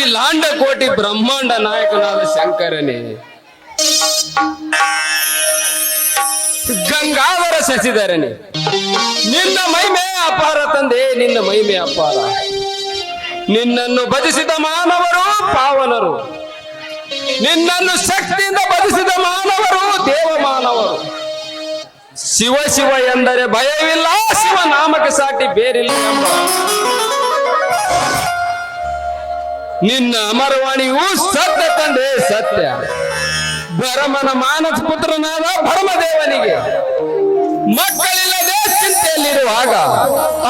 ಅಖಿಲಾಂಡ ಕೋಟಿ ಬ್ರಹ್ಮಾಂಡ ನಾಯಕನಾದ ಶಂಕರನೇ, ಗಂಗಾಧರ ಶಶಿಧರನೇ, ನಿನ್ನ ಮಹಿಮೆ ಅಪಾರ ತಂದೆ, ನಿನ್ನ ಮಹಿಮೆ ಅಪಾರ. ನಿನ್ನನ್ನು ಬದಿಸಿದ ಮಾನವರು ಪಾವನರು. ನಿನ್ನನ್ನು ಶಕ್ತಿಯಿಂದ ಬದಿಸಿದ ಮಾನವರು ದೇವ ಮಾನವರು ಶಿವ ಶಿವ ಎಂದರೆ ಭಯವಿಲ್ಲ, ಶಿವ ನಾಮಕ ಸಾಟಿ ಬೇರಿಲ್ಲ ನಿನ್ನ ಅಮರವಾಣಿಯು ಸತ್ಯ ತಂದೆ ಸತ್ಯ. ಭರಮನ ಮಾನಸ ಪುತ್ರನಾದ ಭರಮದೇವನಿಗೆ. ಮಕ್ಕಳಿಲ್ಲದೆ ಚಿಂತೆಯಲ್ಲಿರುವಾಗ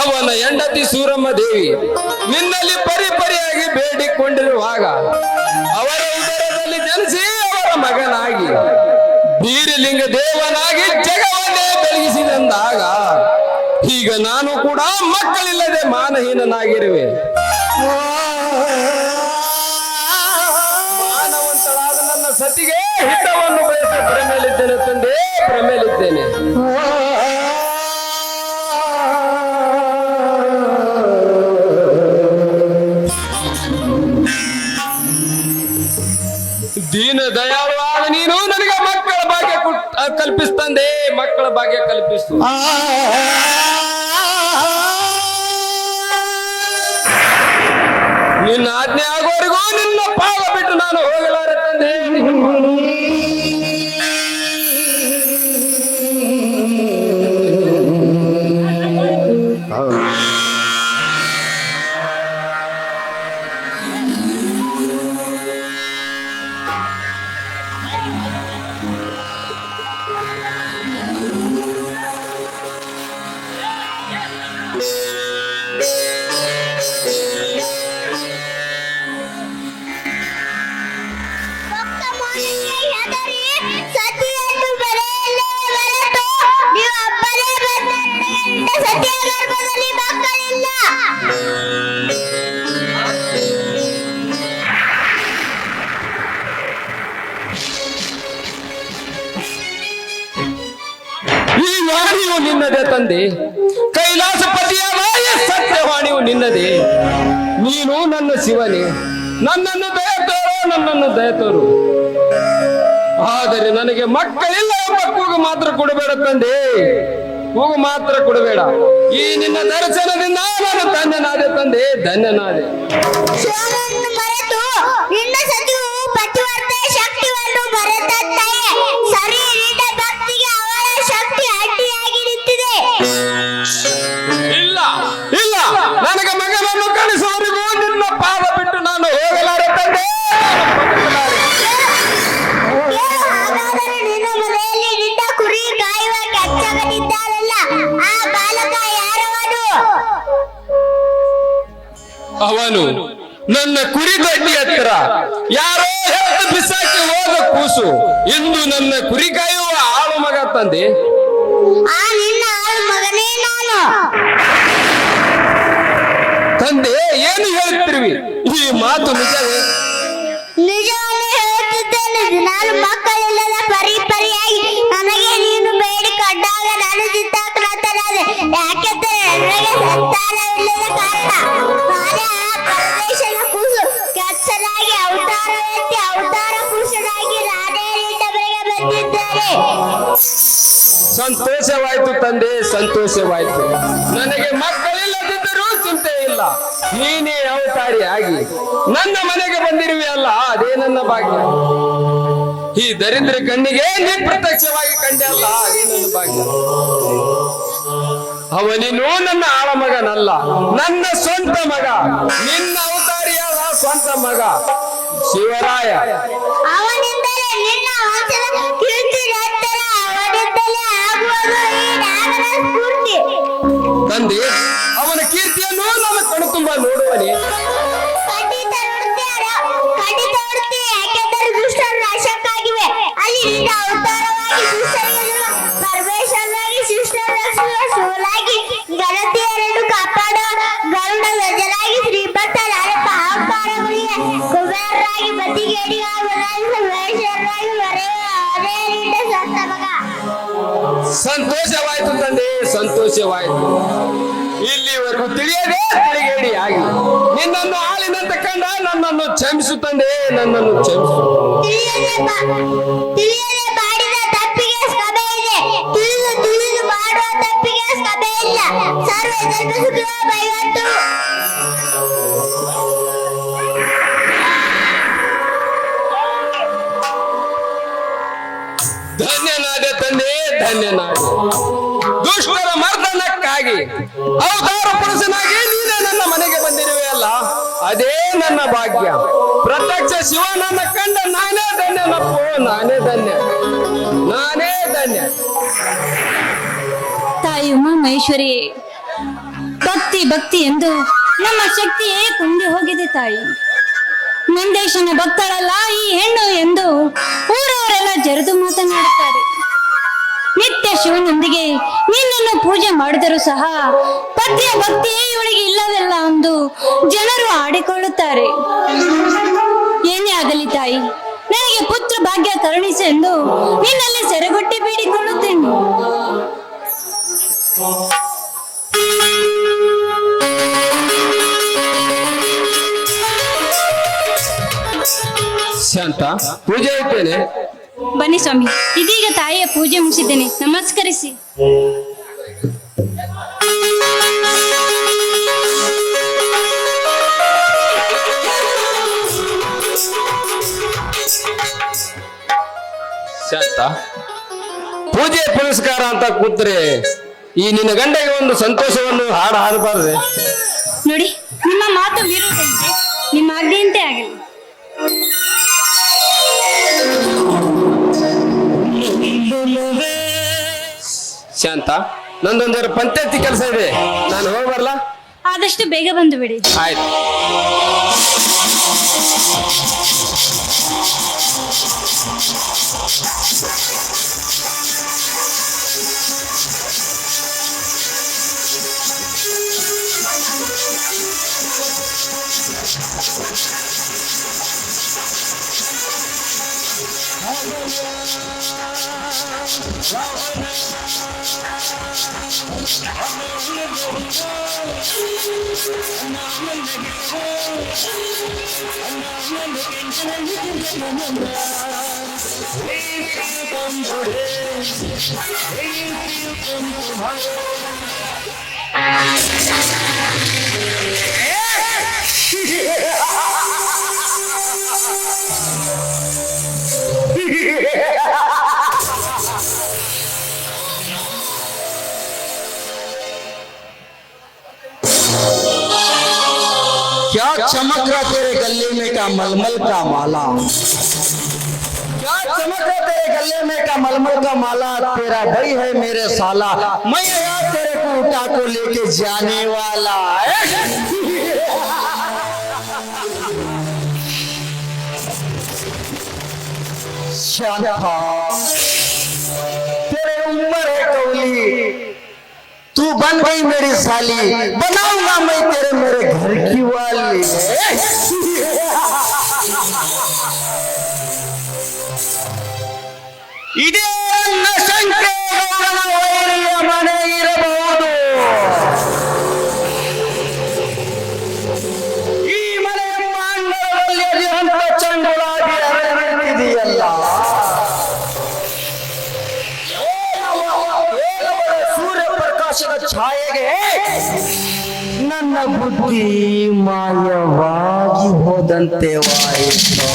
ಅವನ ಹೆಂಡತಿ ಸೂರಮ್ಮ ದೇವಿ ನಿನ್ನಲ್ಲಿ ಪರಿಪರಿಯಾಗಿ ಬೇಡಿಕೊಂಡಿರುವಾಗ ಅವರ ಉದರದಲ್ಲಿ ಜನಿಸಿ ಅವರ ಮಗನಾಗಿ ಬೀರಲಿಂಗ ದೇವನಾಗಿ ಜಗವನ್ನೇ ಬೆಳಗಿಸಿದಂದಾಗ ಈಗ ನಾನು ಕೂಡ ಮಕ್ಕಳಿಲ್ಲದೆ ಮಾನಹೀನನಾಗಿರುವೆ. ಸತಿಗೆ ಹಿತವನ್ನು ಬಯಸಿ ಪ್ರಮೇಲಿದ್ದೇನೆ ತಂದೆ ಪ್ರಮೇಲಿದ್ದೇನೆ ದೀನ ದಯಾಳುವಾದ ನೀನು ನನಗೆ ಮಕ್ಕಳ ಭಾಗ್ಯ ಕಲ್ಪಿಸ್ತಂದೆ ಮಕ್ಕಳ ಭಾಗ್ಯ ಕಲ್ಪಿಸ್ತು ನಿನ್ನ ಆಜ್ಞೆ ತಂದೆ ಕೈಲಾಸಪತಿಯಾದ ಸತ್ಯವಾಣಿಯು ನಿನ್ನದೇ. ನೀನು ನನ್ನ ಶಿವನೇ, ನನ್ನನ್ನು ದಯತೋರು ನನ್ನನ್ನು ದಯತೋರು. ಆದರೆ ನನಗೆ ಮಕ್ಕಳಿಲ್ಲ ಎಂಬ ಕೂಗು ಮಾತ್ರ ಕೊಡಬೇಡ ತಂದೆ. ಕೂಗು ಮಾತ್ರ ಕೊಡಬೇಡ. ಈ ನಿನ್ನ ದರ್ಶನದಿಂದ ನಾನು ಧನ್ಯನಾದೆ ತಂದೆ, ಧನ್ಯನಾದೆ. ಅವನು ನನ್ನ ಕುರಿ ದಡ್ಡಿ ಹತ್ತಿರ ಯಾರೋ ಬಿಸಾಕಿ ಹೋದ ಕೂಸು. ಇಂದು ನನ್ನ ಕುರಿ ಕಾಯುವ ಆಳು ಮಗ ತಂದೆ. ಆ ನಿನ್ನ ಆಳು ಮಗನೇ ನಾನು. ತಂದೆ ಏನು ಹೇಳುತ್ತಿರುವಿ ಈ ಮಾತು ನಿಜವೇ? ನಿಜವನ್ನು ಹೇಳುತ್ತಿದ್ದೇನೆ ನಾನು ಮಕ್ಕಳಿಲ್ಲದ ಸಂತೋಷವಾಯ್ತು ನನಗೆ ಮಕ್ಕಳಿಲ್ಲದಿದ್ದರೂ ಚಿಂತೆ ಇಲ್ಲ. ನೀನೇ ಅವತಾರಿ ಆಗಿ ನನ್ನ ಮನೆಗೆ ಬಂದಿರುವೆ ಅಲ್ಲ, ಅದೇ ನನ್ನ ಭಾಗ್ಯ. ಈ ದರಿದ್ರ ಕಣ್ಣಿಗೆ ನೀ ಪ್ರತ್ಯಕ್ಷವಾಗಿ ಕಂಡೆ ಅಲ್ಲ, ಅದೇ ನನ್ನ ಭಾಗ್ಯ. ಅವನಿನೂ ನನ್ನ ಆಳ ಮಗನಲ್ಲ ನನ್ನ ಸ್ವಂತ ಮಗ. ನಿನ್ನ ಅವತಾರಿಯಲ್ಲ ಸ್ವಂತ ಮಗ ಶಿವರಾಯ. ತಂದೆ ಅವನ ಕೀರ್ತಿಯನ್ನು ನನ್ನ ಕಣ್ಣು ಕ್ಷಮಿಸು ತಂದೆ ನನ್ನನ್ನು ಕ್ಷಮಿಸು ಅದೇ ನನ್ನ ಭಾಗ್ಯ. ಪ್ರತ್ಯಕ್ಷ ಶಿವನನ್ನ ಕಂಡ ನಾನೇ ಧನ್ಯನಪ್ಪೋ ನಾನೇ ಧನ್ಯ. ನಾನೇ ಧನ್ಯ. ತಾಯಿ ಉಮಾ ಮಹೇಶ್ವರಿ, ಭಕ್ತಿ ಭಕ್ತಿ ಎಂದು ನಮ್ಮ ಶಕ್ತಿಯೇ ಕುಂದಿ ಹೋಗಿದೆ ತಾಯಿ. ನಂದೇಶನ ಭಕ್ತಳಲ್ಲ ಈ ಹೆಣ್ಣು ಎಂದು ಊರವರೆಲ್ಲ ಜರಿದು ನಿತ್ಯ ಶಿವನೊಂದಿಗೆ ನಿನ್ನನ್ನು ಪೂಜೆ ಮಾಡಿದರೂ ಸಹ ಪದ್ಯ ಭಕ್ತಿಯೇ ಇವಳಿಗೆ ಇಲ್ಲವೆಲ್ಲ ಎಂದು ಜನರು ಆಡಿಕೊಳ್ಳುತ್ತಾರೆ. ಏನೇ ಆಗಲಿ ತಾಯಿ, ನನಗೆ ಪುತ್ರ ಭಾಗ್ಯ ಕರುಣಿಸೆಂದು ನಿನ್ನಲ್ಲಿ ಸೆರೆಗೊಟ್ಟಿ ಬೇಡಿಕೊಳ್ಳುತ್ತೇನೆ. ಶಾಂತ, ಪೂಜೆ ಇದ್ದೇನೆ ಬನ್ನಿ ಸ್ವಾಮಿ. ಇದೀಗ ತಾಯಿಯ ಪೂಜೆ ಮುಗಿಸಿದ್ದೇನೆ. ನಮಸ್ಕರಿಸಿ. ಶಾಂತ. ಪೂಜೆ ಪುರಸ್ಕಾರ ಅಂತ ಕೂತ್ರೆ ಈ ನಿನ್ನ ಗಂಡಗೆ ಒಂದು ಸಂತೋಷವನ್ನು ಹಾಡು ಹಾಡಬಾರ್ದೆ. ನೋಡಿ ನಿಮ್ಮ ಮಾತು ಬೀರುವುದಂತೆ ನಿಮ್ಮ ಆಜ್ಞೆಯಂತೆ ಆಗಲಿ. ಶಾಂತ ನಂದೊಂದರ ಪಂಚಾಯತಿ ಕೆಲಸ ಇದೆ. ನಾನು ಹೋಗಿ ಬರಲ್ಲ ಆದಷ್ಟು ಬೇಗ ಬಂದು ಬಿಡಿ. ಆಯ್ತು. Yeah! क्या चमक रहा तेरे गले में का मलमल का माला? क्या चमक रहा तेरे गले में का मलमल का माला? तेरा भाई है मेरे साला। मैं आया तेरे को उठा को लेके जाने वाला। तेरे उम्र है कौली। तू बन गई मेरी साली। बनाऊँगा मैं तेरे मेरे घर की वाली। इदे नशंके ನನ್ನ ಬುದ್ಧಿ ಮಾಯವಾಗಿ ಹೋದಂತೆ ವಾಯಿತು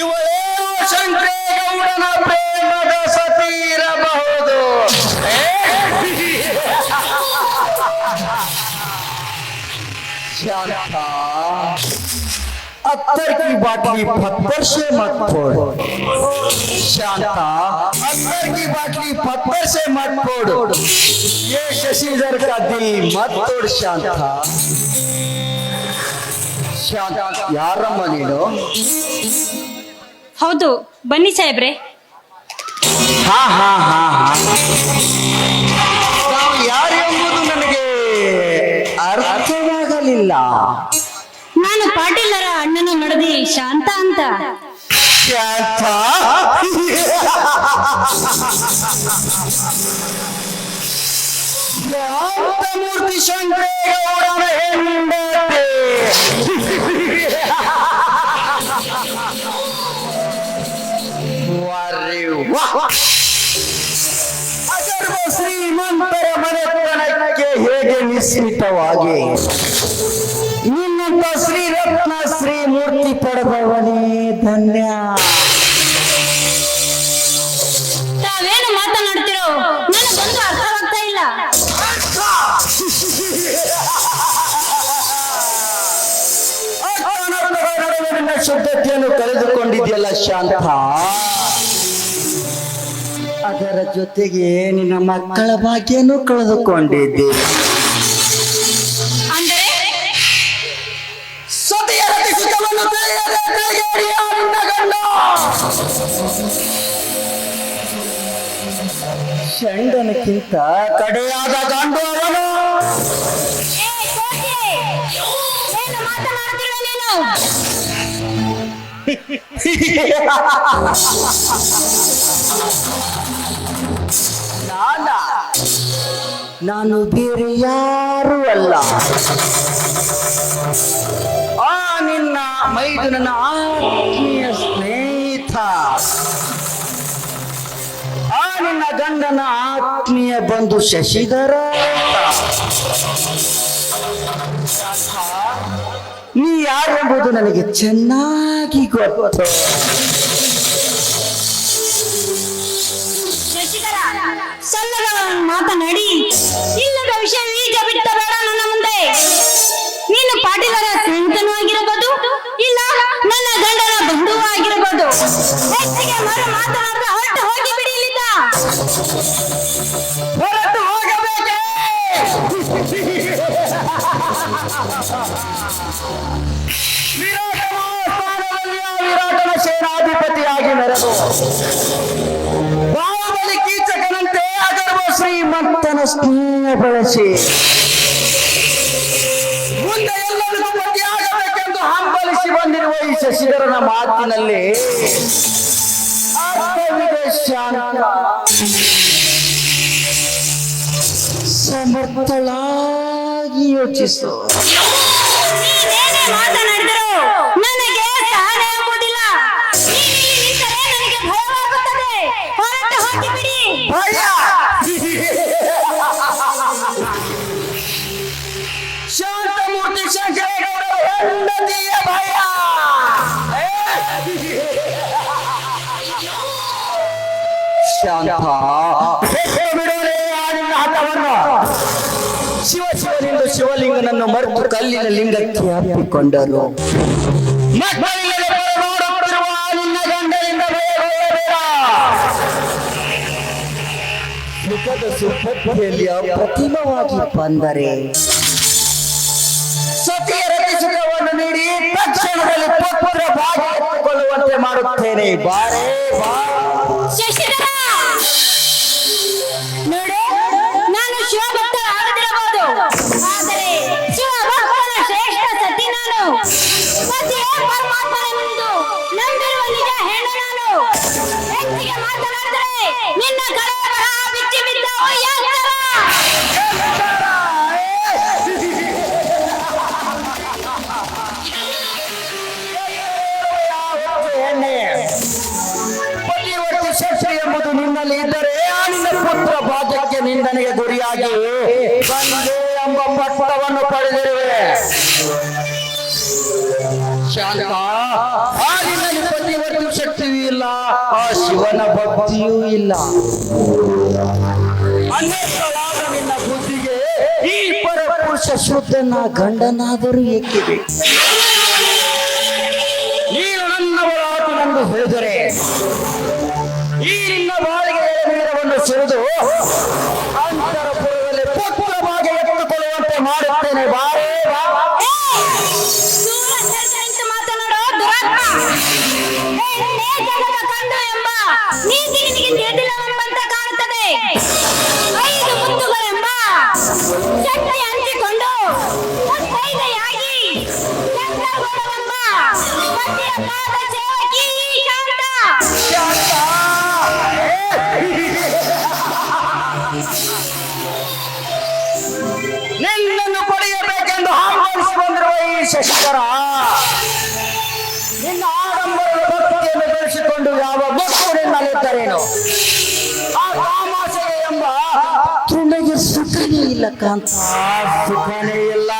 ಇವಳೇನೋ ಪ್ರೇಮದ ಸತಿ ಇರಬಹುದು. शांता अत्तर की बाटली पत्थर से मत फोड़ शांता अत्तर की बाटली पत्थर से मत फोड़ ये शशिधर का दिल मत तोड़ शांता ಶಾಂತ ಯಾರಮ್ಮ ನೀನು ಹೌದು ಬನ್ನಿ ಸಾಹೇಬ್ರೆ ಹಾ ಹಾ ಹಾ ಹಾ ತಾವು ಯಾರು ಎಂಬುದು ನನಗೆ ಅರ್ಥವಾಗಲಿಲ್ಲ ನಾನು ಪಾಟೀಲರ ಅಣ್ಣನ ಮಡದಿ ಶಾಂತ ಅಂತ. ಮೂರ್ತಿ ಶಂಕರೇಗೌಡನ ಹೆಂಡತಿ ಶ್ರೀಮಂತರ ಮನೆತನಕ್ಕೆ ಹೇಗೆ ನಿಶ್ಚಿತವಾಗಿ ನಿನ್ನಂತ ಶ್ರೀರತ್ನ ಶ್ರೀಮೂರ್ತಿ ಪಡೆದವನೇ ಧನ್ಯ. ತಾವೇನು ಮಾತನಾಡ್ತಿರೋ? ನನಗೊಂದು ಅರ್ಥವಾಗ್ತಾ ಇಲ್ಲ. ಶುದ್ಧತೆಯನ್ನು ಕಳೆದುಕೊಂಡಿದೆಯಲ್ಲ ಶಾಂತ? ಅದರ ಜೊತೆಗೆ ನಿನ್ನ ಮಕ್ಕಳ ಭಾಗ್ಯನು ಕಳೆದುಕೊಂಡಿದ್ದೆ. ಷಂಡನಕ್ಕಿಂತ ಕಡೆಯಾದ ಗಂಡು ಅವನು ನೀನು ಬೇರೆ ಯಾರು ಅಲ್ಲ. ಆ ನಿನ್ನ ಮೈದುನನ ಆತ್ಮೀಯ ಸ್ನೇಹಿತ. ನಿನ್ನ ಗಂಡನ ಆತ್ಮೀಯ ಬಂಧು ಶಶಿಧರ. ನೀ ಯಾರೆಂಬುದು ನನಗೆ ಚೆನ್ನಾಗಿ ಗೊತ್ತು. ಮಾತನಾಡಿ. ಇಲ್ಲದ ವಿಷಯ ಈಗ ಬಿಟ್ಟ ಬೇಡ ನನ್ನ ಮುಂದೆ. ನೀನು ಪಾಟೀಲರ ಸ್ನೇಹಿತನೂ ಆಗಿರಬಹುದು ಇಲ್ಲ ನನ್ನ ಗಂಡನ ಬಂಧುವೂ ಆಗಿರಬಹುದು ಹೊರಟು ಹೋಗಬೇಕೆ? ವಿರಾಟನ ವಿರಾಟನ ಸೇನಾಧಿಪತಿಯಾಗಿ ಮೆರೆದು ಬಾಹುಬಲಿ ಕೀಚಕನಂತೆ ಅಗರ್ವ ಶ್ರೀಮಂತನ ಸ್ನೇಹ ಬಳಸಿ. ಮುಂದೆ ಎಲ್ಲರಿಗೂ ಪತಿಯಾಗಬೇಕೆಂದು ಹಂಬಲಿಸಿ ಬಂದಿರುವ ಈ ಶಶಿಧರನ ಮಾತಿನಲ್ಲಿ ಶಾಂತ ಸಮರ್ಥಳಾಗಿ ಯೋಚಿಸು. ನೀನೇನೇ ನನಗೆ ಸಹನ ಭಯವಾಗುತ್ತದೆ. ಹೊರಟು ಹೋಗಿಬಿಡಿ ಭಯ. ಶಾಂತ ಶಿವ ಶಿವನೆಂದು ಶಿವಲಿಂಗನನ್ನು ಮರೆತು ಕಲ್ಲಿನ ಲಿಂಗಕ್ಕೆ ಹಾಕಿಕೊಂಡರು ಮುಖದ ಅಪ್ರತಿಮವಾಗಿ ಬಂದರೆ. ನೀಡಿ ತಕ್ಷಣದಲ್ಲಿ ಪುತ್ರ ಮಾಡುತ್ತೇನೆ. ಬಾರೇ ಬಾ ನೋಡು, ನಾನು ಶಿವಭಕ್ತ ಆಗದಿರಬಹುದು ಆದರೆ ಶಿವಭಕ್ತನ ಶ್ರೇಷ್ಠ ಸತಿ ನಾನು. ಪತಿಯೇ ಪರಮಾತ್ಮನೆಂದು ನಂಬಿರುವ ನಿಜ ಹೆಣ್ಣು ನಾನು. ಹೆಚ್ಚಿಗೆ ಮಾತನಾಡಿದರೆ ನಿನ್ನ ಕಡೆಯವರ ಬಿಚ್ಚಿ ಬಿದ್ದ ನಿಂದನೆಗೆ ಗುರಿಯಾಗಿ ಬಂದೆ ಎಂಬ ಪಟ್ಟವನ್ನು ಪಡೆದಿರುವೆ. ಆ ಶಕ್ತಿಯೂ ಆ ಶಿವನ ಭಕ್ತಿಯೂ ಇಲ್ಲ. ಅನೇಕವಾದ ಈ ಪರಪುರುಷ ಶುದ್ಧನ ಗಂಡನಾದರೂ ಏಕಿದೆ ನೀನು ನನ್ನವರಾದ ನಂದು ಈ ಮಾಡುತ್ತೇನೆ ಬಾರೇ ಬಾ ದೂರ ಸರಿದು ನಿಂತು ಮಾತನಾಡೋ ದುರಾತ್ಮ. ಹೆಣ್ಣೇ ಜಗದ ಇಲ್ಲ ಕಾಂತ. ಸುಖನೇ ಇಲ್ಲ.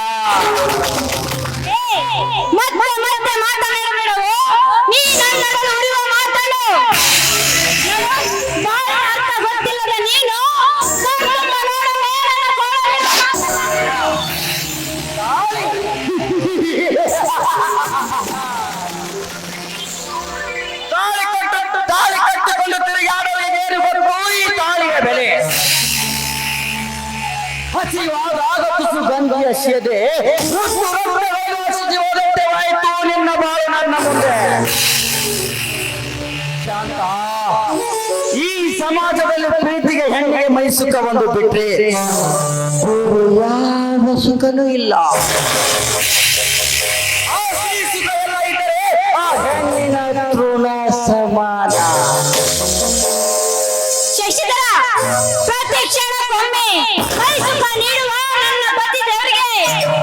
ಹಸಿವಾದ ಆಗತ್ತು ಗಂಧಿಯ ಸೆದೆ ಹೋದಂತೆವಾಯಿತು ನಿನ್ನ ಬಾಳು ನನ್ನ ಮುಂದೆ. ಶಾಂತ ಈ ಸಮಾಜದಲ್ಲಿ ಪ್ರೀತಿಗೆ ಹೆಣ್ಣಿಗೆ ಮೈ ಒಂದು ಬಿಟ್ರೆ ಯಾವ ಸುಖನೂ ಇಲ್ಲ. ಆ ಈ ಸುಖವೆಲ್ಲ ಇದ್ದರೆ ಆ ಹೆಣ್ಣಿನ ಸಮಾನ. ಶಶಿಧರ! ಪ್ರತಿ ಕ್ಷಣಕ್ಕೊಮ್ಮೆ ಕೈ ಸುಖ ನೀಡುವ ನನ್ನ ಪತಿ ದೇವರಿಗೆ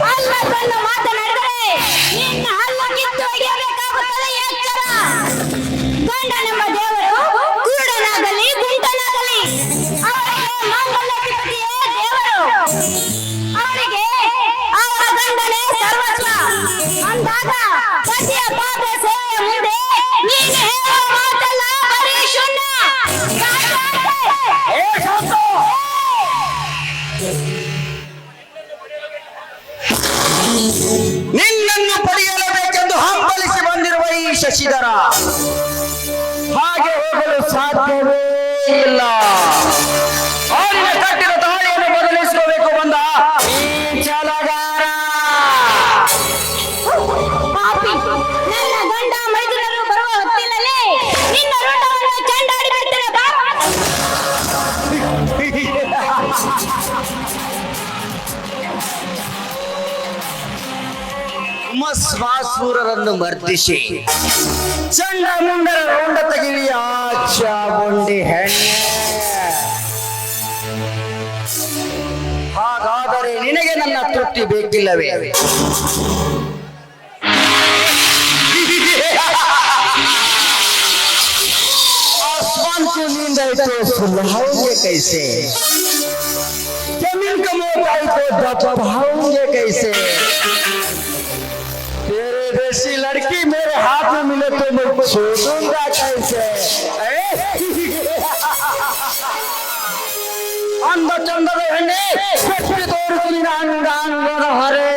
ಅಲ್ಲ ತನ್ನ ಮಾತನಾಡಿದರೆ ನಿನ್ನ ಹಲ್ಲ ಕಿತ್ತು ಒಗೆಯಬೇಕಾಗುತ್ತದೆ ಎಚ್ಚರ ಶಶಿಧರ ಹಾಗೆ ಹೋಗಲು ಸಾಧ್ಯವೇ ಇಲ್ಲ. ಮಸ್ವಾಸೂರರನ್ನು ಮರ್ದಿಸಿ ಚಂಡ ಮುಂಡರ ರೌಂಡ ತೆಗಿಲಿಯ ಚಾಮುಂಡಿ ಹೆಣ್ಣೆ ಹಾಗಾದರೆ ನಿನಗೆ ನನ್ನ ತೃಪ್ತಿ ಬೇಕಿಲ್ಲವೇ आसमान के नींद आई तो सुलझाओगे कैसे जमीन का मोह आई तो दबाओगे कैसे ऐसी लड़की मेरे हाथ में मिले तो मैं छोड़ूँगा कैसे? अंदर अंधचंद रहने। हरे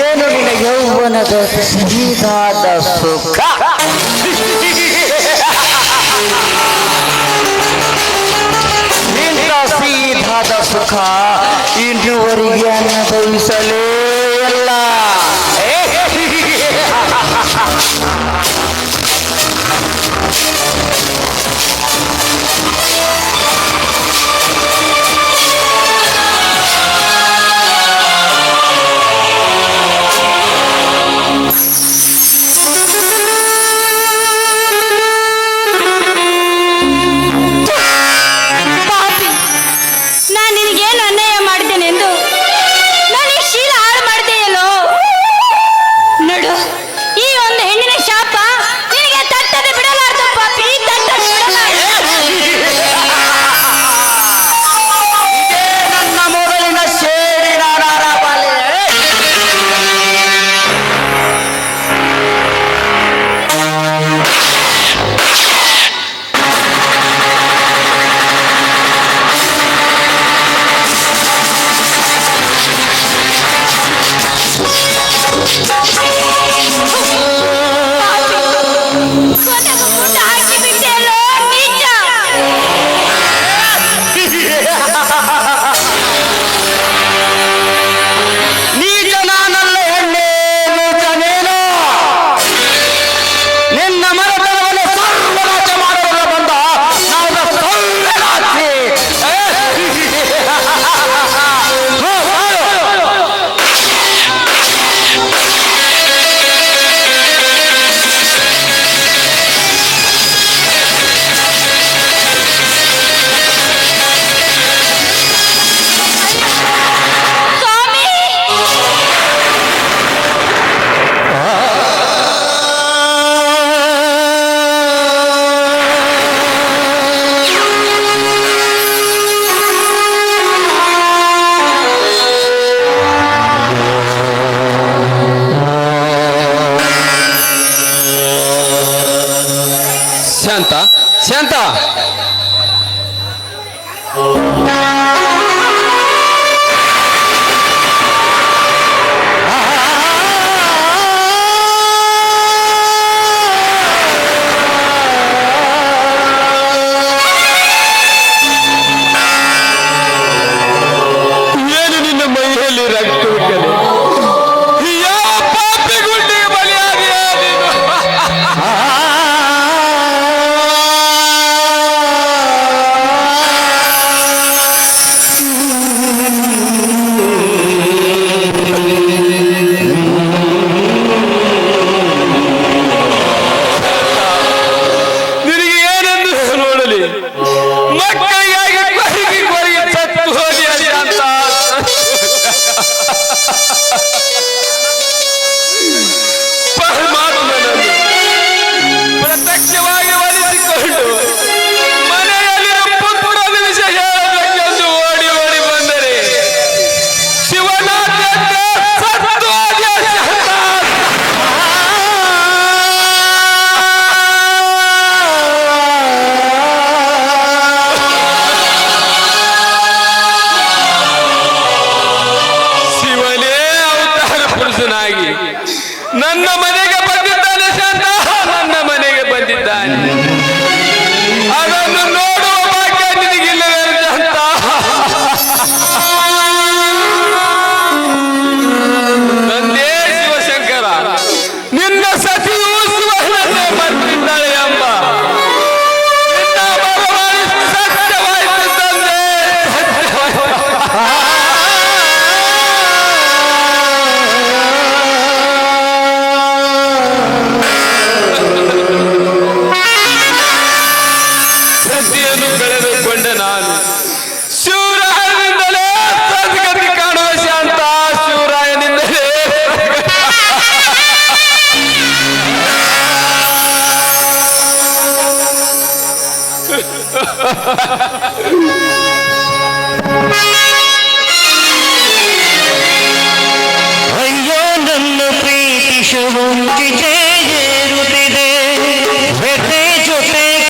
ಏನು ನಿನ್ನ ಯೌವನದ ಸಿಹಿದಾದ ಸುಖ Diana.